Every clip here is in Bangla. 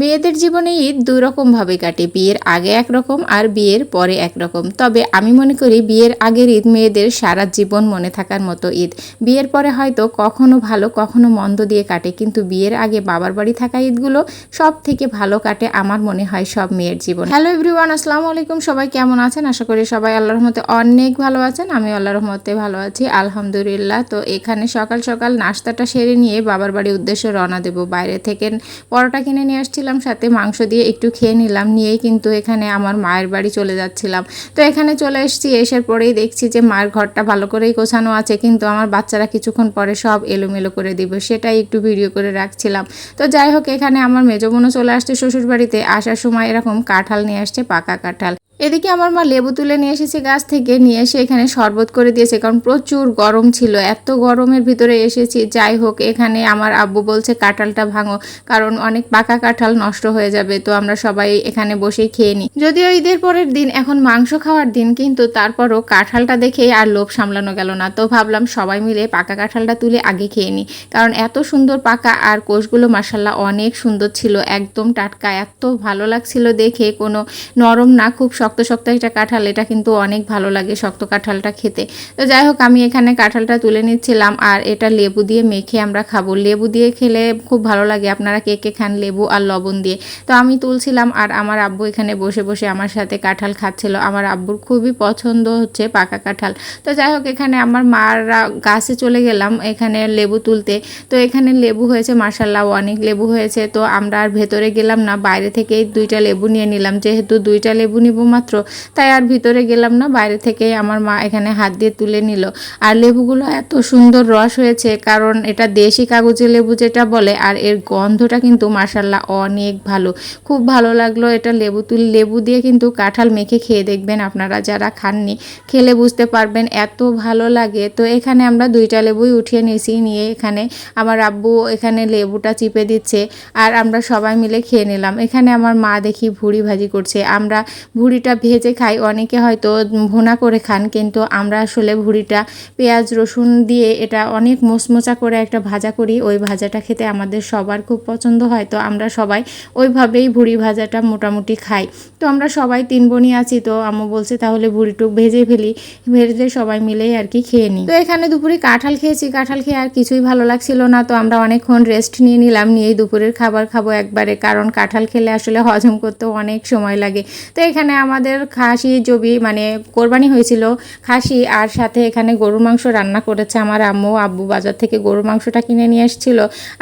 মেয়েদের জীবনে ঈদ দুই রকমভাবে কাটে, বিয়ের আগে একরকম আর বিয়ের পরে একরকম। তবে আমি মনে করি বিয়ের আগের ঈদ মেয়েদের সারা জীবন মনে থাকার মতো ঈদ। বিয়ের পরে হয়তো কখনো ভালো, কখনো মন্দ দিয়ে কাটে, কিন্তু বিয়ের আগে বাবার বাড়ি থাকা ঈদগুলো সব থেকে ভালো কাটে আমার মনে হয় সব মেয়ের জীবন। হ্যালো এভরিওয়ান, আসসালামু আলাইকুম। সবাই কেমন আছেন? আশা করি সবাই আল্লাহর রহমতে অনেক ভালো আছেন আমি আল্লাহর রহমতে ভালো আছি, আলহামদুলিল্লাহ। তো এখানে সকাল সকাল নাস্তাটা সেরে নিয়ে বাবার বাড়ির উদ্দেশ্যে রওনা দেবো। বাইরে থেকে পরোটা কিনে নিয়ে আসছিলাম। সাথে মাংস দিয়ে একটু খেয়ে নিলাম, নিয়েই কিন্তু এখানে আমার মায়ের বাড়ি চলে যাচ্ছিলাম। তো এখানে চলে এসেছি, এসার পরেই দেখছি যে মায়ের ঘরটা ভালো করেই গোছানো আছে, কিন্তু আমার বাচ্চারা কিছুক্ষণ পরে সব এলোমেলো করে দিবে, সেটাই একটু ভিডিও করে রাখছিলাম। তো যাই হোক, এখানে আমার মেজবোনও চলে আসছে শ্বশুরবাড়িতে, আসার সময় এরকম কাঁঠাল নিয়ে আসছে, পাকা কাঁঠাল। এদিকে আমার মা লেবু তুলে নিয়ে এসেছে গাছ থেকে, নিয়ে এসে এখানে শরবত করে দিয়েছে, কারণ প্রচুর গরম ছিল, এত গরমের ভিতরে এসেছি। যাই হোক, এখানে আমার আব্বু বলছে, কাঁঠালটা ভাঙো, কারণ অনেক পাকা কাঁঠাল নষ্ট হয়ে যাবে, তো আমরা সবাই এখানে বসেই খেয়ে নিই। যদিও ঈদের পরের দিন এখন মাংস খাওয়ার দিন, কিন্তু তারপরও কাঁঠালটা দেখেই আর লোভ সামলানো গেল না, তো ভাবলাম সবাই মিলে পাকা কাঁঠালটা তুলে আগে খেয়ে নিই, কারণ এত সুন্দর পাকা আর কোষগুলো মাসাল্লাহ অনেক সুন্দর ছিল, একদম টাটকা, এত ভালো লাগছিল দেখে, কোনো নরম না, খুব শক্ত শক্ত একটা কাঁঠাল, এটা কিন্তু অনেক ভালো লাগে শক্ত কাঁঠালটা খেতে। তো যাই হোক, আমি এখানে কাঁঠালটা তুলে নিচ্ছিলাম আর এটা লেবু দিয়ে মেখে আমরা খাব। লেবু দিয়ে খেলে খুব ভালো লাগে, আপনারা কে কে খান লেবু আর লবণ দিয়ে। তো আমি তুলছিলাম আর আমার আব্বু এখানে বসে বসে আমার সাথে কাঁঠাল খাচ্ছিল। আমার আব্বুর খুবই পছন্দ হচ্ছে পাকা কাঁঠাল। তো যাই হোক, এখানে আমার মারা গাছে চলে গেলাম এখানে লেবু তুলতে। তো এখানে লেবু হয়েছে মার্শাল্লাহ অনেক লেবু হয়েছে। তো আমরা আর ভেতরে গেলাম না, বাইরে থেকেই দুইটা লেবু নিয়ে নিলাম। যেহেতু দুইটা লেবু নিব মাত্র। তাই আর ভিতরে গেলাম না, বাইরে থেকেই আমার মা এখানে হাত দিয়ে তুলে নিল। আর লেবুগুলো এত সুন্দর রস হয়েছে, কারণ এটা দেশি কাগজে লেবু যেটা বলে, আর এর গন্ধটা কিন্তু মার্শাল্লাহ অনেক ভালো। খুব ভালো লাগল এটা লেবু তুল, লেবু দিয়ে কিন্তু কাঁঠাল মেখে খেয়ে দেখবেন আপনারা যারা খাননি, খেলে বুঝতে পারবেন এত ভালো লাগে। তো এখানে আমরা দুইটা লেবুই উঠিয়ে নিয়েছি, নিয়ে এখানে আমার আব্বু এখানে লেবুটা চিপে দিচ্ছে, আর আমরা সবাই মিলে খেয়ে নিলাম। এখানে আমার মা দেখি ভুড়ি ভাজি করছে। আমরা ভুড়িটা ভেজে খাই। অনেকে হয়তো ভুনা করে খান, কিন্তু আমরা আসলে ভুড়িটা, পেঁয়াজ, রসুন দিয়ে এটা অনেক মোচমোচা করে একটা ভাজা করি। ওই ভাজাটা খেতে আমাদের সবার খুব পছন্দ হয়। তো আমরা সবাই ওইভাবেই ভুড়ি ভাজাটা মোটামুটি খাই। তো আমরা সবাই তিন বোনই আছি, তো আম্মু বলছে তাহলে ভুড়িটুক ভেজে ফেলি। ভেজে সবাই মিলেই আর কি খেয়ে নিই। তো এখানে দুপুরে কাঁঠাল খেয়েছি। কাঁঠাল খেয়ে আর কিছুই ভালো লাগছিল না। তো আমরা অনেকক্ষণ রেস্ট নিয়ে নিলাম। নিয়েই দুপুরের খাবার খাব একবারে, কারণ কাঁঠাল খেলে আসলে হজম করতেও অনেক সময় লাগে। তো এখানে আমাদের খাসি, জবি মানে কোরবানি হয়েছিল খাসি আর সাথে এখানে গরুর মাংস রান্না করেছে আমার আম্মু। আব্বু বাজার থেকে গরুর মাংসটা কিনে নিয়ে এসেছিল।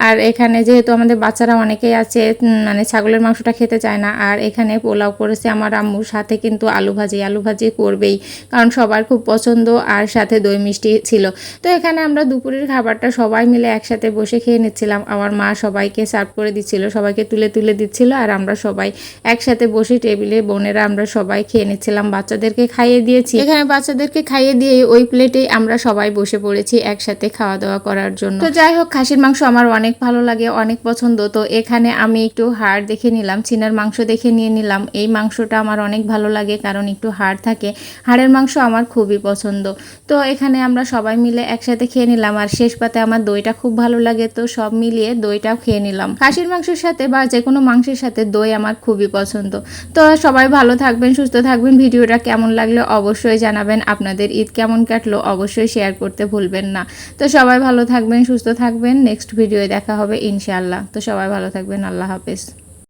আর এখানে যেহেতু আমাদের বাচ্চারা অনেকেই আছে মানে ছাগলের মাংসটা খেতে চায় না। আর এখানে পোলাও করেছে আমার আম্মুর সাথে কিন্তু আলু ভাজি। আলু ভাজি করবেই, কারণ সবার খুব পছন্দ আর সাথে দই মিষ্টি ছিল। তো এখানে আমরা দুপুরের খাবারটা সবাই মিলে একসাথে বসে খেয়ে নিচ্ছিলাম। আমার মা সবাইকে সার্ভ করে দিচ্ছিল, সবাইকে তুলে তুলে দিচ্ছিল। আর আমরা সবাই একসাথে বসে টেবিলে বোনেরা আমরা সবাই খেয়ে নিচ্ছিলাম, বাচ্চাদেরকে খাইয়ে দিয়েছি। এখানে বাচ্চাদেরকে খাইয়ে দিয়ে ওই প্লেটেই আমরা সবাই বসে পড়েছি একসাথে খাওয়া দাওয়া করার জন্য। তো যাই হোক, খাসির মাংস আমার অনেক ভালো লাগে, অনেক পছন্দ। তো এখানে আমি একটু হাড় দেখে নিলাম, চিনার মাংস দেখে নিয়ে নিলাম। এই মাংসটা আমার অনেক ভালো লাগে, কারণ একটু হাড় থাকে। হাড়ের মাংস আমার খুবই পছন্দ। তো এখানে আমরা সবাই মিলে একসাথে খেয়ে নিলাম, আর শেষ পাতে আমার দইটা খুব ভালো লাগে, তো সব মিলিয়ে দইটাও খেয়ে নিলাম। খাসির মাংসের সাথে বা যে কোনো মাংসের সাথে দই আমার খুবই পছন্দ। তো সবাই ভালো থাকবেন সুস্থ থাকবেন। ভিডিওটা কেমন লাগল অবশ্যই জানাবেন। আপনাদের ঈদ কেমন কাটলো অবশ্যই শেয়ার করতে ভুলবেন না। তো সবাই ভালো থাকবেন, সুস্থ থাকবেন। নেক্সট ভিডিওয়ে দেখা হবে ইনশাআল্লাহ। তো সবাই ভালো থাকবেন। আল্লাহ হাফেজ।